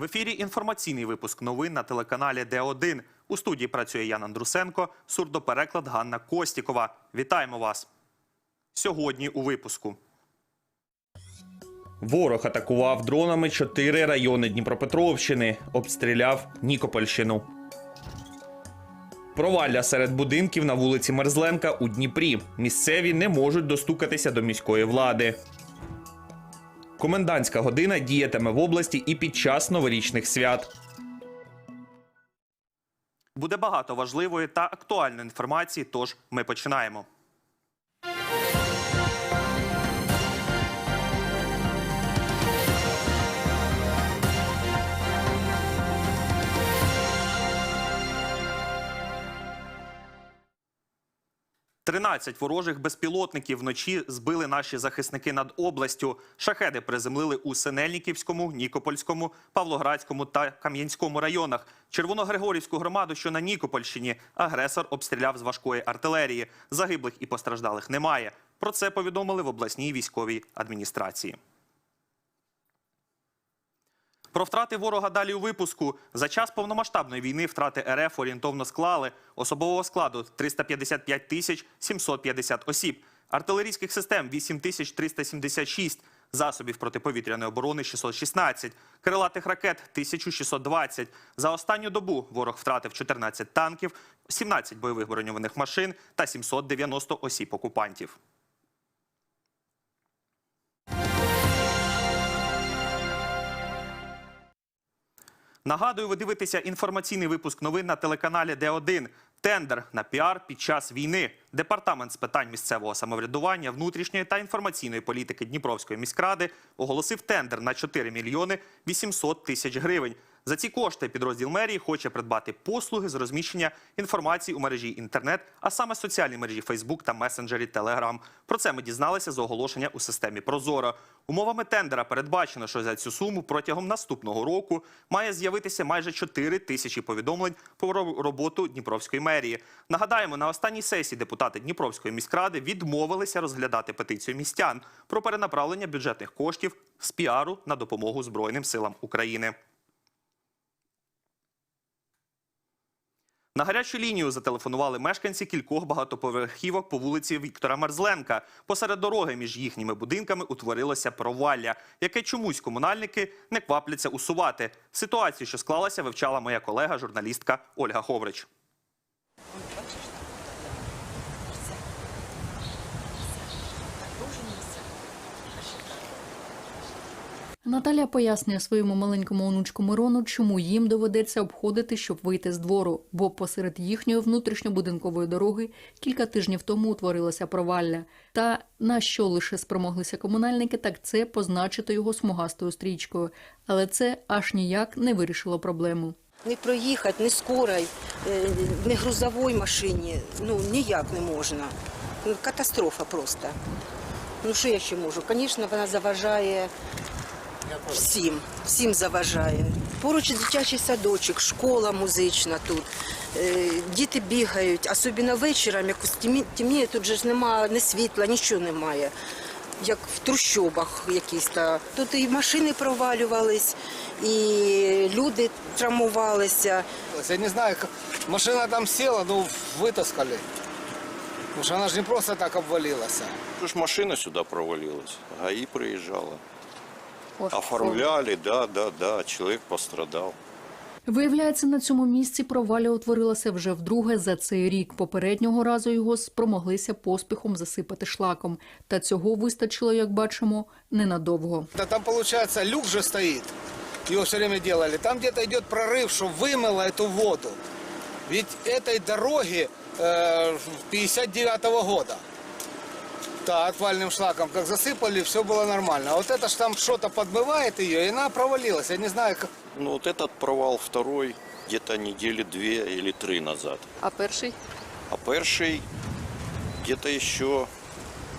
В ефірі інформаційний випуск новин на телеканалі Д1. У студії працює Ян Андрусенко, сурдопереклад Ганна Костікова. Вітаємо вас. Сьогодні у випуску. Ворог атакував дронами чотири райони Дніпропетровщини, обстріляв Нікопольщину. Провалля серед будинків на вулиці Мерзленка у Дніпрі. Місцеві не можуть достукатися до міської влади. Комендантська година діятиме в області і під час новорічних свят. Буде багато важливої та актуальної інформації, тож ми починаємо. Тринадцять ворожих безпілотників вночі збили наші захисники над областю. Шахеди приземлили у Синельниківському, Нікопольському, Павлоградському та Кам'янському районах. Червоногригорівську громаду, що на Нікопольщині, агресор обстріляв з важкої артилерії. Загиблих і постраждалих немає. Про це повідомили в обласній військовій адміністрації. Про втрати ворога далі у випуску. За час повномасштабної війни втрати РФ орієнтовно склали особового складу 355 тисяч 750 осіб, артилерійських систем 8 тисяч 376, засобів протиповітряної оборони 616, крилатих ракет 1620. За останню добу ворог втратив 14 танків, 17 бойових броньованих машин та 790 осіб окупантів. Нагадую, ви дивитеся інформаційний випуск новин на телеканалі Д1. Тендер на піар під час війни. Департамент з питань місцевого самоврядування, внутрішньої та інформаційної політики Дніпровської міськради оголосив тендер на 4 мільйони 800 тисяч гривень. За ці кошти підрозділ мерії хоче придбати послуги з розміщення інформації у мережі інтернет, а саме соціальній мережі Фейсбук та месенджері Телеграм. Про це ми дізналися з оголошення у системі Прозоро. Умовами тендера передбачено, що за цю суму протягом наступного року має з'явитися майже 4 тисячі повідомлень про роботу Дніпровської мерії. Нагадаємо, на останній сесії депутати Дніпровської міськради відмовилися розглядати петицію містян про перенаправлення бюджетних коштів з піару на допомогу Збройним силам України. На гарячу лінію зателефонували мешканці кількох багатоповерхівок по вулиці Віктора Мерзленка. Посеред дороги між їхніми будинками утворилося провалля, яке чомусь комунальники не квапляться усувати. Ситуацію, що склалася, вивчала моя колега, журналістка Ольга Ховрич. Наталя пояснює своєму маленькому онучку Мирону, чому їм доведеться обходити, щоб вийти з двору, бо посеред їхньої внутрішньобудинкової дороги кілька тижнів тому утворилося провалля. Та на що лише спромоглися комунальники, так це позначити його смугастою стрічкою. Але це аж ніяк не вирішило проблему. Не проїхати, не скорой, е, не грузовій машині. Ну ніяк не можна. Катастрофа просто. Ну що я ще можу? Звісно, вона заважає всім, всім заважає. Поруч дитячий садочок, школа музична тут. Е, Діти бігають, особливо вечором, якось темі- темніє, тут же ж немає ні світла, нічого немає. Як в трущобах якісь та тут і машини провалювались, і люди травмувалися. Я не знаю, машина там села, ну вытаскали. Потому что она же не просто так обвалилась. Что ж машина сюда провалилась. ГАИ приезжала. Оформляли, да, да, да. Человек пострадал. Виявляється, на цьому місці провалля утворилася вже вдруге за цей рік. Попереднього разу його спромоглися поспіхом засипати шлаком. Та цього вистачило, як бачимо, ненадовго. Да там, получается, люк же стоит. Его все время делали. Там где-то идет прорыв, что вымыло эту воду. Ведь этой дороги э, 59 года. Да, отвальным шлаком как засыпали, все было нормально. А вот это ж там что-то подмывает ее, и она провалилась. Я не знаю, как... Ну вот этот провал второй где-то недели две или три назад. А перший? А перший где-то еще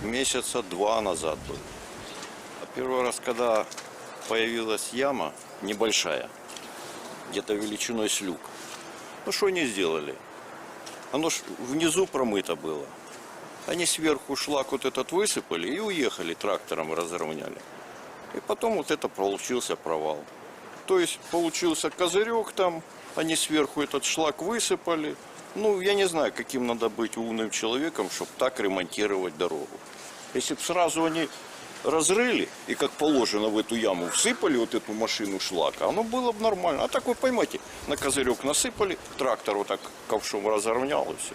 месяца два назад был. А первый раз, когда появилась яма небольшая, где-то величиной с люк, ну что они сделали? Оно ж внизу промыто было. Они сверху шлак вот этот высыпали и уехали трактором разровняли. И потом вот это получился провал. То есть получился козырек там, они сверху этот шлак высыпали. Ну, я не знаю, каким надо быть умным человеком, чтобы так ремонтировать дорогу. Если бы сразу они разрыли и, как положено, в эту яму всыпали вот эту машину шлака, оно было бы нормально. А так вы поймайте, на козырек насыпали, трактор вот так ковшом разровнял и все.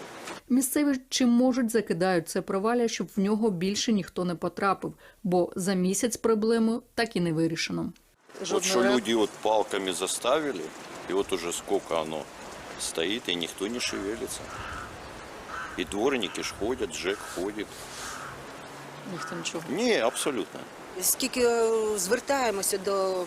Місцеві чим можуть закидають це провалля, щоб в нього більше ніхто не потрапив, бо за місяць проблему так і не вирішено. Вот что люди вот палками заставили, и вот уже сколько оно стоит, и никто не шевелится. И дворники ж ходят, Джек ходит. Ніхто нічого. Не, абсолютно. Скільки е, звертаємося до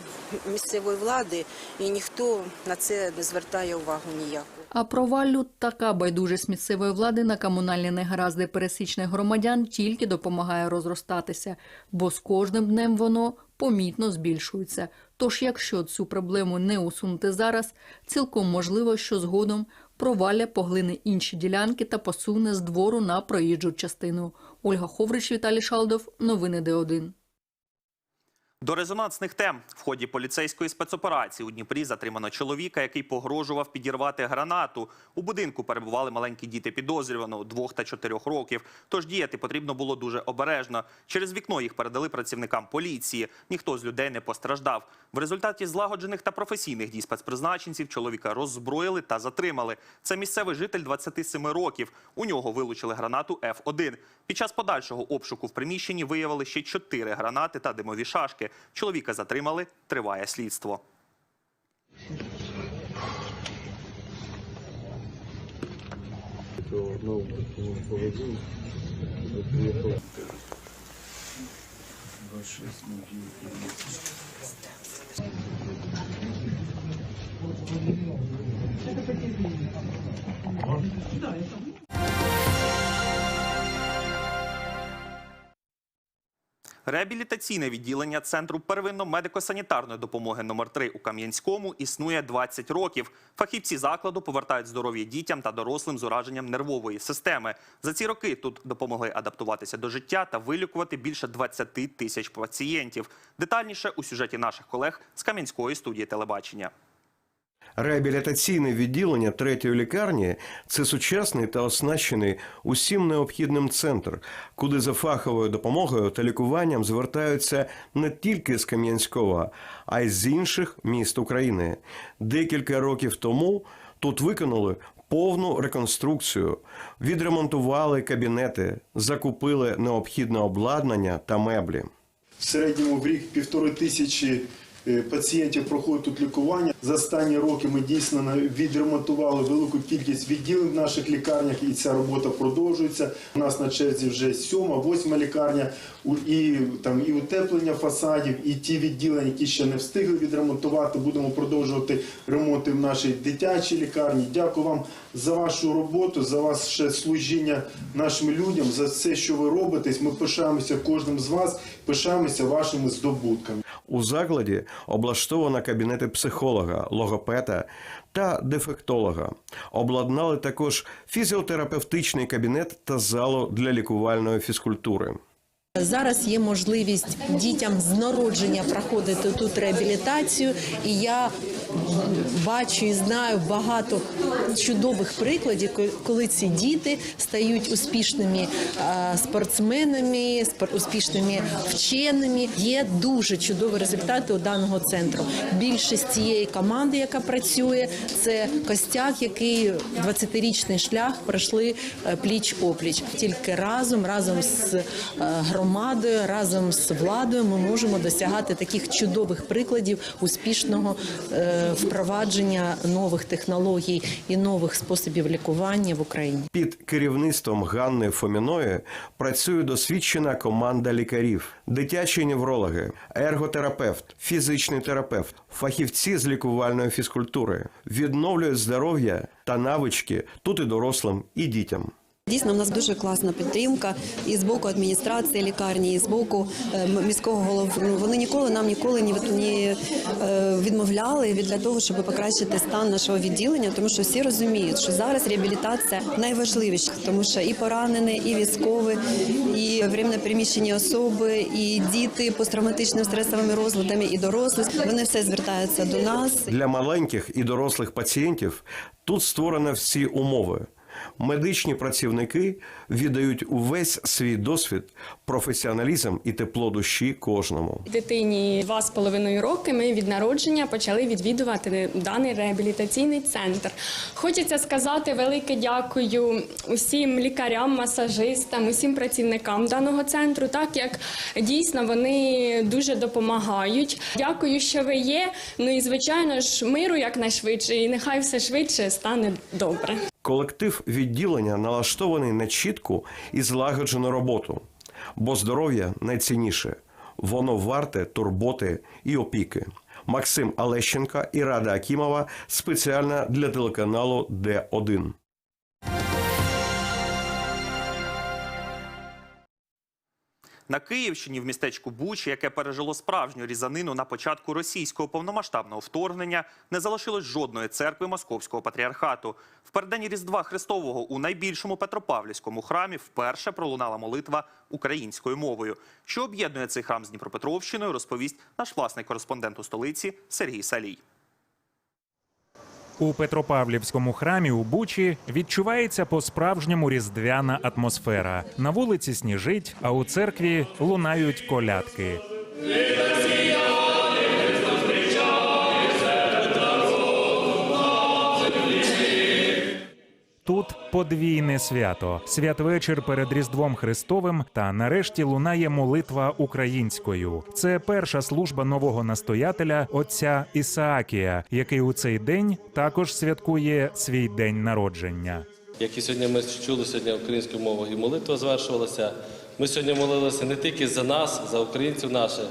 місцевої влади, і ніхто на це не звертає увагу ніяку. А проваллю така байдужість місцевої влади на комунальні негаразди пересічних громадян тільки допомагає розростатися, бо з кожним днем воно помітно збільшується. Тож, якщо цю проблему не усунути зараз, цілком можливо, що згодом провалля поглине інші ділянки та посуне з двору на проїжджу частину. Ольга Ховрич, Віталій Шалдов. Новини Д1. До резонансних тем в ході поліцейської спецоперації у Дніпрі затримано чоловіка, який погрожував підірвати гранату. У будинку перебували маленькі діти підозрюваного двох та чотирьох років. Тож діяти потрібно було дуже обережно. Через вікно їх передали працівникам поліції. Ніхто з людей не постраждав. В результаті злагоджених та професійних дій спецпризначенців чоловіка роззброїли та затримали. Це місцевий житель 27 років. У нього вилучили гранату Ф1. Під час подальшого обшуку в приміщенні виявили ще чотири гранати та димові шашки. Чоловіка затримали. Триває слідство. Реабілітаційне відділення Центру первинно-медико-санітарної допомоги номер 3 у Кам'янському існує 20 років. Фахівці закладу повертають здоров'я дітям та дорослим з ураженням нервової системи. За ці роки тут допомогли адаптуватися до життя та вилікувати більше 20 тисяч пацієнтів. Детальніше у сюжеті наших колег з Кам'янської студії телебачення. Реабілітаційне відділення третьої лікарні це сучасний та оснащений усім необхідним центр, куди за фаховою допомогою та лікуванням звертаються не тільки з Кам'янського, а й з інших міст України. Декілька років тому тут виконали повну реконструкцію, відремонтували кабінети, закупили необхідне обладнання та меблі. В середньому в рік півтори тисячі пацієнтів проходять тут лікування. За останні роки ми дійсно відремонтували велику кількість відділень в наших лікарнях, і ця робота продовжується. У нас на черзі вже сьома, восьма лікарня, і там і утеплення фасадів, і ті відділення, які ще не встигли відремонтувати. Будемо продовжувати ремонти в нашій дитячій лікарні. Дякую вам за вашу роботу, за ваше служіння нашим людям, за все, що ви робите. Ми пишаємося кожним з вас, пишаємося вашими здобутками. У закладі облаштовано кабінети психолога, логопеда та дефектолога. Обладнали також фізіотерапевтичний кабінет та залу для лікувальної фізкультури. Зараз є можливість дітям з народження проходити тут реабілітацію, і я бачу і знаю багато чудових прикладів, коли ці діти стають успішними е, спортсменами, спор- успішними вченими. Є дуже чудові результати у даного центру. Більшість цієї команди, яка працює, це костяк, який 20-річний шлях пройшли пліч опліч. Тільки разом, разом з е, громадою, разом з владою, ми можемо досягати таких чудових прикладів успішного е, впровадження нових технологій і нових способів лікування в Україні. Під керівництвом Ганни Фоміної працює досвідчена команда лікарів, дитячі неврологи, ерготерапевт, фізичний терапевт, фахівці з лікувальної фізкультури, відновлюють здоров'я та навички тут і дорослим, і дітям. Дійсно, в нас дуже класна підтримка і з боку адміністрації лікарні, і з боку е, міського голови. Ну, Вони ніколи нам ніколи ні, від- ні е, відмовляли від для того, щоб покращити стан нашого відділення, тому що всі розуміють, що зараз реабілітація найважливіша, тому що і поранені, і військові, і переміщені особи, і діти посттравматичними стресовими розладами, і дорослі. Вони все звертаються до нас. Для маленьких і дорослих пацієнтів тут створені всі умови. Медичні працівники віддають увесь свій досвід, професіоналізм і тепло душі кожному. Дитині два з половиною роки ми від народження почали відвідувати даний реабілітаційний центр. Хочеться сказати велике дякую усім лікарям, масажистам, усім працівникам даного центру, так як дійсно вони дуже допомагають. Дякую, що ви є. Ну і звичайно ж миру якнайшвидше, і нехай все швидше стане добре. Колектив відділення налаштований на чітку і злагоджену роботу, бо здоров'я найцінніше. Воно варте турботи і опіки. Максим Алещенка і Рада Акімова спеціально для телеканалу Д1. На Київщині в містечку Бучі, яке пережило справжню різанину на початку російського повномасштабного вторгнення, не залишилось жодної церкви Московського патріархату. В переддень Різдва Христового у найбільшому Петропавлівському храмі вперше пролунала молитва українською мовою. Що об'єднує цей храм з Дніпропетровщиною, розповість наш власний кореспондент у столиці Сергій Салій. У Петропавлівському храмі у Бучі відчувається по-справжньому різдвяна атмосфера. На вулиці сніжить, а у церкві лунають колядки. Подвійне свято, святвечір перед Різдвом Христовим, та нарешті лунає молитва українською. Це перша служба нового настоятеля отця Ісаакія, який у цей день також святкує свій день народження. Як і сьогодні ми чули сьогодні українською мовою і молитва звершувалася. Ми сьогодні молилися не тільки за нас, за українців наших.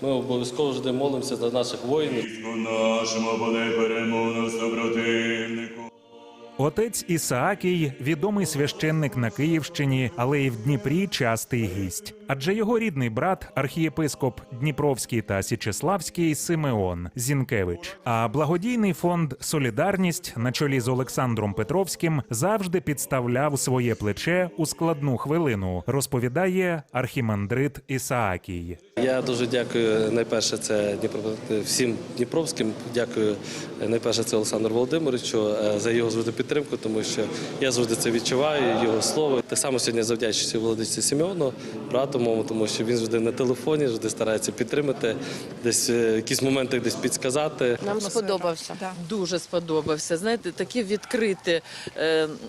Ми обов'язково завжди молимося за наших воїнів. нашому подай перемогу супротивнику. Отець Ісаакій відомий священник на Київщині, але і в Дніпрі частий гість. Адже його рідний брат, архієпископ Дніпровський та Січеславський Симеон Зінкевич. А благодійний фонд Солідарність на чолі з Олександром Петровським завжди підставляв своє плече у складну хвилину. Розповідає архімандрит Ісаакій. Я дуже дякую. Найперше це всім Дніпровським. Дякую найперше це Олександру Володимировичу е, за його завжди підтримку, тому що я завжди це відчуваю. Його слово так само сьогодні завдячуюся Володимиру Сімеону, брату моєму, тому що він завжди на телефоні, завжди старається підтримати, десь е, в якісь моменти десь підсказати. Нам сподобався. Дуже сподобався. Знаєте, таке відкрите,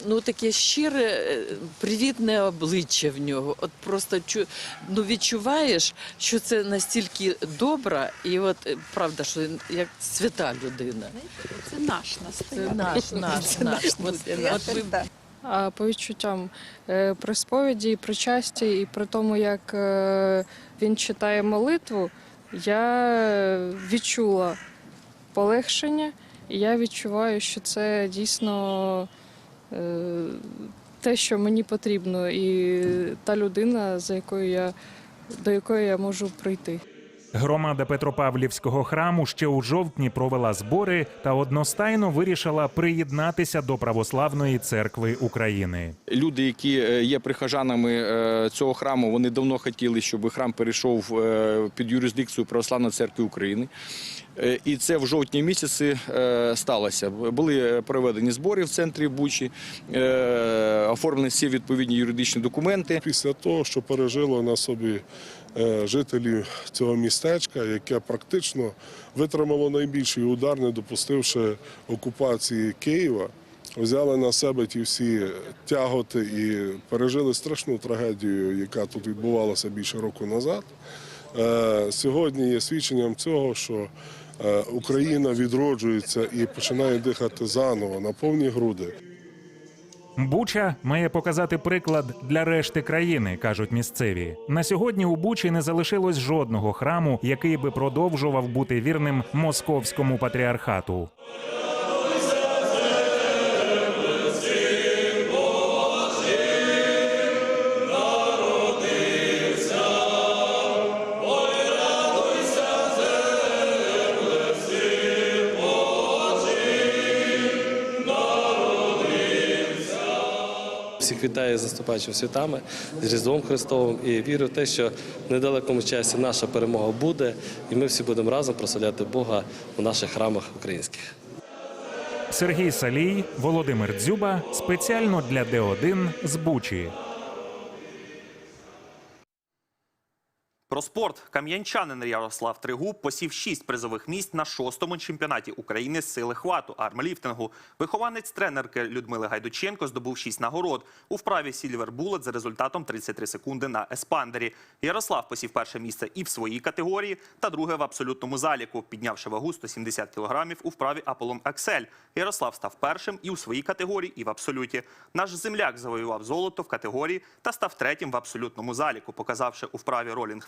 ну таке щире, е, привітне обличчя в нього. От просто чу, ну, відчуваєш, що це настільки добра, і от е, правда, що він як свята людина. Це наш Це наш, наш, наш. От, от ви А по відчуттям е, при сповіді, при часті, і при тому, як е, він читає молитву, я відчула полегшення, і я відчуваю, що це дійсно е, те, що мені потрібно, і та людина, за якою я до якої я можу прийти. Громада Петропавлівського храму ще у жовтні провела збори та одностайно вирішила приєднатися до православної церкви України. Люди, які е, є прихожанами е, цього храму, вони давно хотіли, щоб храм перейшов е, під юрисдикцію Православної церкви України. І це в жовтні місяці сталося. Були проведені збори в центрі Бучі, оформлені всі відповідні юридичні документи. Після того, що пережило на собі е, жителі цього містечка, яке практично витримало найбільший удар, не допустивши окупації Києва, взяли на себе ті всі тяготи і пережили страшну трагедію, яка тут відбувалася більше року назад. Е, Сьогодні є свідченням цього, що е, Україна відроджується і починає дихати заново на повні груди. Буча має показати приклад для решти країни, кажуть місцеві. На сьогодні у Бучі не залишилось жодного храму, який би продовжував бути вірним московському патріархату. Всіх вітаю з наступаючими святами, з Різдвом Христовим і вірю в те, що в недалекому часі наша перемога буде, і ми всі будемо разом прославляти Бога у наших храмах українських. Сергій Салій, Володимир Дзюба спеціально для Д1 з Бучі. Про спорт кам'янчанин Ярослав Тригуб посів шість призових місць на шостому чемпіонаті України з сили хвату армліфтингу. Вихованець тренерки Людмили Гайдученко здобув шість нагород у вправі Сільвер Булет за результатом 33 секунди на еспандері. Ярослав посів перше місце і в своїй категорії, та друге в абсолютному заліку, піднявши вагу 170 кілограмів у вправі Аполлон Аксель. Ярослав став першим і у своїй категорії, і в абсолюті. Наш земляк завоював золото в категорії та став третім в абсолютному заліку, показавши у вправі ролінг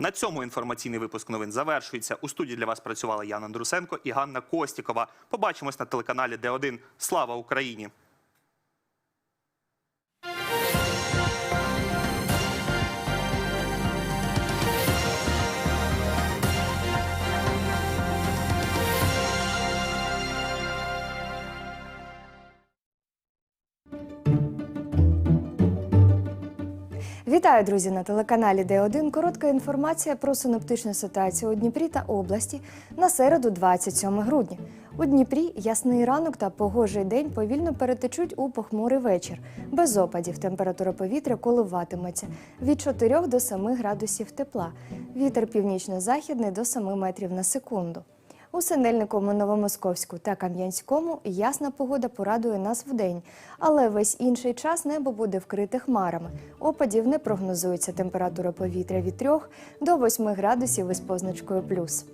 На цьому інформаційний випуск новин завершується. У студії для вас працювали Яна Андрусенко і Ганна Костікова. Побачимось на телеканалі Д1. Слава Україні! Вітаю, друзі, на телеканалі Д1. Коротка інформація про синоптичну ситуацію у Дніпрі та області на середу, 27 грудня. У Дніпрі ясний ранок та погожий день повільно перетечуть у похмурий вечір. Без опадів температура повітря коливатиметься від 4 до 7 градусів тепла. Вітер північно-західний до 7 метрів на секунду. У Синельниковому, Новомосковську та Кам'янському ясна погода порадує нас вдень, але весь інший час небо буде вкрите хмарами. Опадів не прогнозується температура повітря від 3 до 8 градусів із позначкою плюс.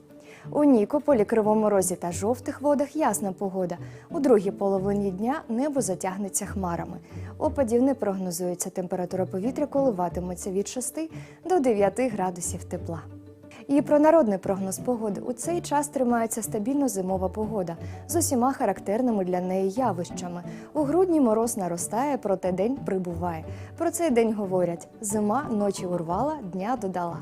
У Нікополі, Кривому Розі та жовтих водах ясна погода. У другій половині дня небо затягнеться хмарами. Опадів не прогнозується. Температура повітря коливатиметься від 6 до 9 градусів тепла. І про народний прогноз погоди у цей час тримається стабільно зимова погода з усіма характерними для неї явищами. У грудні мороз наростає, проте день прибуває. Про цей день говорять: зима ночі урвала, дня додала.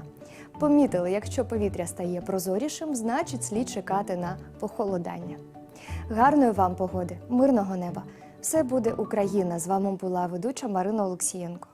Помітили, якщо повітря стає прозорішим, значить слід чекати на похолодання. Гарної вам погоди, мирного неба! Все буде Україна. З вами була ведуча Марина Олексієнко.